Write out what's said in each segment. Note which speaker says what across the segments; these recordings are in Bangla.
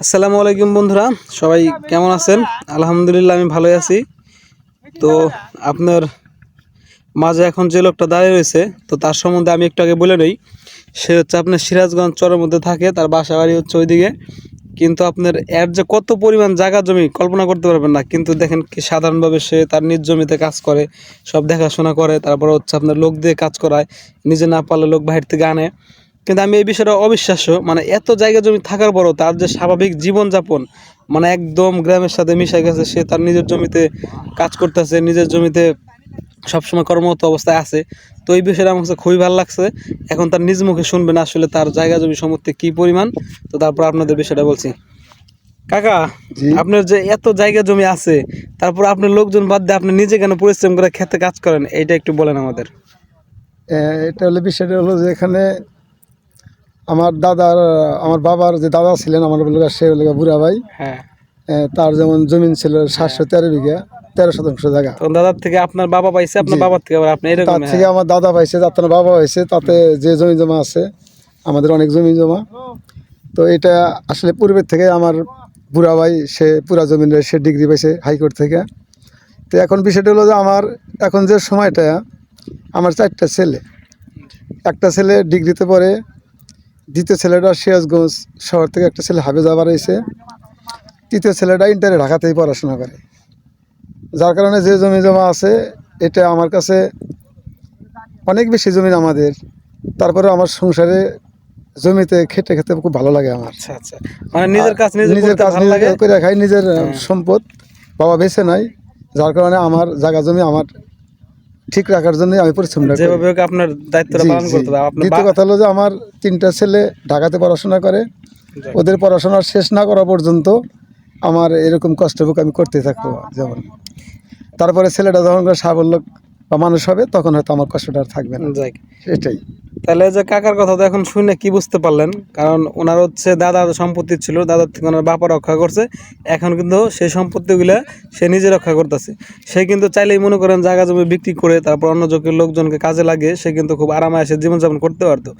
Speaker 1: আসসালামু আলাইকুম বন্ধুরা, সবাই কেমন আছেন? আলহামদুলিল্লাহ, আমি ভালোই আছি। তো আপনার মাঝে এখন যে লোকটা দাঁড়িয়ে রয়েছে, তো তার সম্বন্ধে আমি একটু আগে বলে নেই। সে হচ্ছে আপনার সিরাজগঞ্জ চরের মধ্যে থাকে, তার বাসা বাড়ি হচ্ছে ওইদিকে। কিন্তু আপনার এর যে কত পরিমাণ জায়গা জমি, কল্পনা করতে পারবেন না। কিন্তু দেখেন কি সাধারণভাবে সে তার নিজ জমিতে কাজ করে, সব দেখাশোনা করে, তারপর হচ্ছে আপনার লোক দিয়ে কাজ করায়, নিজে না পারলে লোক বাহির থেকে আনে। কিন্তু আমি এই বিষয়টা অবিশ্বাস্য মানে এত জায়গা জমি থাকার পরও তার যে স্বাভাবিক জীবনযাপন মানে একদম গ্রামের সাথে মিশে গেছে সে তার নিজের জমিতে কাজ করতেছে নিজের জমিতে সবসময় কর্মরত অবস্থায় আছে। তো এই বিষয়টা আমার কাছে খুবই ভালো লাগছে। এখন তার নিজ মুখে শুনবেন আসলে তার জায়গা জমি সম্পত্তি কি পরিমাণ। তো তারপর আপনাদের বিষয়টা বলছি। কাকা আপনার যে এত জায়গা জমি আছে তারপর আপনার লোকজন বাদ দিয়ে আপনি নিজে কেন পরিশ্রম করে খেতে কাজ করেন? এইটা একটু বলেন আমাদের।
Speaker 2: এটা হলো বিষয়টা হলো যে এখানে আমার দাদার আমার বাবার যে দাদা ছিলেন আমার বলে সে হলো বুড়া ভাই
Speaker 1: হ্যাঁ।
Speaker 2: তার যেমন জমিন ছিল সাতশো তেরো বিঘা তেরো শতাংশ জায়গা।
Speaker 1: তখন দাদার থেকে আপনার বাবা পাইছে আপনার বাবার থেকে আবার আপনি এরকম
Speaker 2: তার থেকে আমার দাদা পাইছে তার বাবা হয়েছে তাতে যে জমি জমা আছে আমাদের অনেক জমি জমা। তো এটা আসলে পূর্বের থেকে আমার বুড়া ভাই সে পুরা জমিন সে ডিগ্রি পাইছে হাইকোর্ট থেকে। তো এখন বিষয়টা হলো যে আমার এখন যে সময়টা আমার চারটা ছেলে। একটা ছেলে ডিগ্রিতে পড়ে দ্বিতীয় ছেলেটা সিরাজগঞ্জ শহর থেকে একটা ছেলে হাফেজা বাড়াইছে তৃতীয় ছেলেটা ইন্টারে ঢাকাতেই পড়াশোনা করে। যার কারণে যে জমি জমা আছে এটা আমার কাছে অনেক বেশি জমি আমাদের। তারপরে আমার সংসারে জমিতে খেটে খেতে খুব ভালো লাগে আমার।
Speaker 1: আচ্ছা আচ্ছা। মানে নিজের কাজ
Speaker 2: নিজের কাজ নিজে করে খাই নিজের
Speaker 1: হ্যাঁ।
Speaker 2: সম্পদ। বাবা বেছে নাই যার কারণে আমার জায়গা জমি আমার ঠিক রাখার জন্য আমি পরিশ্রম
Speaker 1: যেভাবে হোক আপনার দায়িত্বটা পালন করতে হবে। আপনার
Speaker 2: দ্বিতীয় কথা হলো যে আমার তিনটা ছেলে ঢাকাতে পড়াশোনা করে। ওদের পড়াশোনা শেষ না করা পর্যন্ত আমার এরকম কষ্ট ভোগ আমি করতে থাকব যেমন। তারপরে ছেলেটা যখন সাবল্য বা মানুষ হবে তখন হয়তো আমার কষ্টটা আর থাকবে না।
Speaker 1: যাক। তাহলে যে কাকার কথা তো এখন শুনে কি বুঝতে পারলেন? কারণ ওনার হচ্ছে দাদার সম্পত্তি ছিল দাদার থেকে ওনার বাপা রক্ষা করছে। এখন কিন্তু সেই সম্পত্তিগুলো সে নিজে রক্ষা করতেছে। সে কিন্তু চাইলেই মনে করেন জায়গা জমি বিক্রি করে, তারপর অন্য যোগের লোকজনকে কাজে লাগে সে কিন্তু খুব আরামে এসে জীবনযাপন করতে পারতো।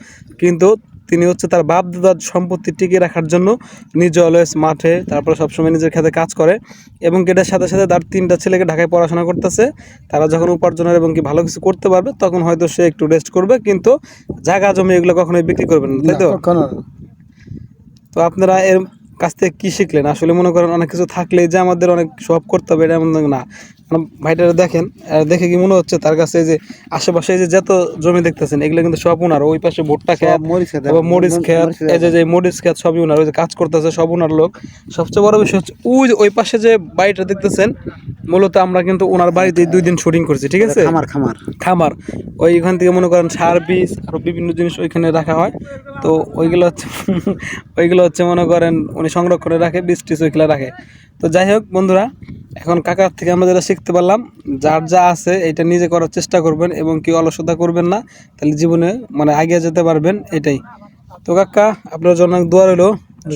Speaker 1: কিন্তু তিনি হচ্ছে তার বাপ দাদার সম্পত্তি টিকিয়ে রাখার জন্য নিজে অলওয়েজ মাঠে তারপরে সবসময় নিজের খেতে কাজ করে এবং এটার সাথে সাথে তার তিনটা ছেলেকে ঢাকায় পড়াশোনা করতেছে। তারা যখন উপার্জনের এবং কি ভালো কিছু করতে পারবে তখন হয়তো সে একটু রেস্ট করবে কিন্তু জায়গা জমি এগুলো কখনোই বিক্রি করবেন না তাই তো? তো আপনারা এর কাছ থেকে কি শিখলেন? আসলে মনে করেন অনেক কিছু থাকলেই যে আমাদের অনেক সব করতে হবে এটা এমন না। মানে ভাইটারা দেখেন দেখে কি মনে হচ্ছে তার কাছে যে আশেপাশে যে যত জমি দেখতেছেন এগুলো কিন্তু সব উনার ওই পাশে ভুট্টা খেত মরিচ খেত এই যে যে মরিচ খেত সবই উনার ওই যে কাজ করতেছে সব উনার লোক। সবচেয়ে বড় বিষয় হচ্ছে ওই যে ওই পাশে যে বাড়িটা দেখতেছেন মূলত আমরা কিন্তু ওনার বাড়িতে দুই দিন শুটিং করছি ঠিক আছে?
Speaker 2: খামার খামার।
Speaker 1: খামার। ওইখান থেকে মনে করেন সার বীজ আরও বিভিন্ন জিনিস ওইখানে রাখা হয়। তো ওইগুলো হচ্ছে ওইগুলো হচ্ছে মনে করেন উনি সংরক্ষণে রাখে বীজ টিজ ওইগুলো রাখে। তো যাই হোক বন্ধুরা এখন কাকার থেকে আমরা যেটা শিখতে পারলাম, যার যা আছে এটা নিজে করার চেষ্টা করবেন এবং কেউ অলসতা করবেন না, তাহলে জীবনে মানে এগিয়ে যেতে পারবেন এটাই। তো কাকা, আপনার জন্য দোয়া রইল,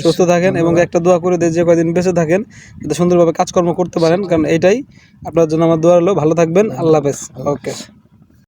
Speaker 1: সুস্থ থাকেন এবং একটা দোয়া করে দিয়ে যে কয়দিন বেঁচে থাকেন, যাতে সুন্দরভাবে কাজকর্ম করতে পারেন, কারণ এটাই আপনার জন্য আমার দোয়া রইল। ভালো থাকবেন, আল্লাহ হাফেজ। ওকে।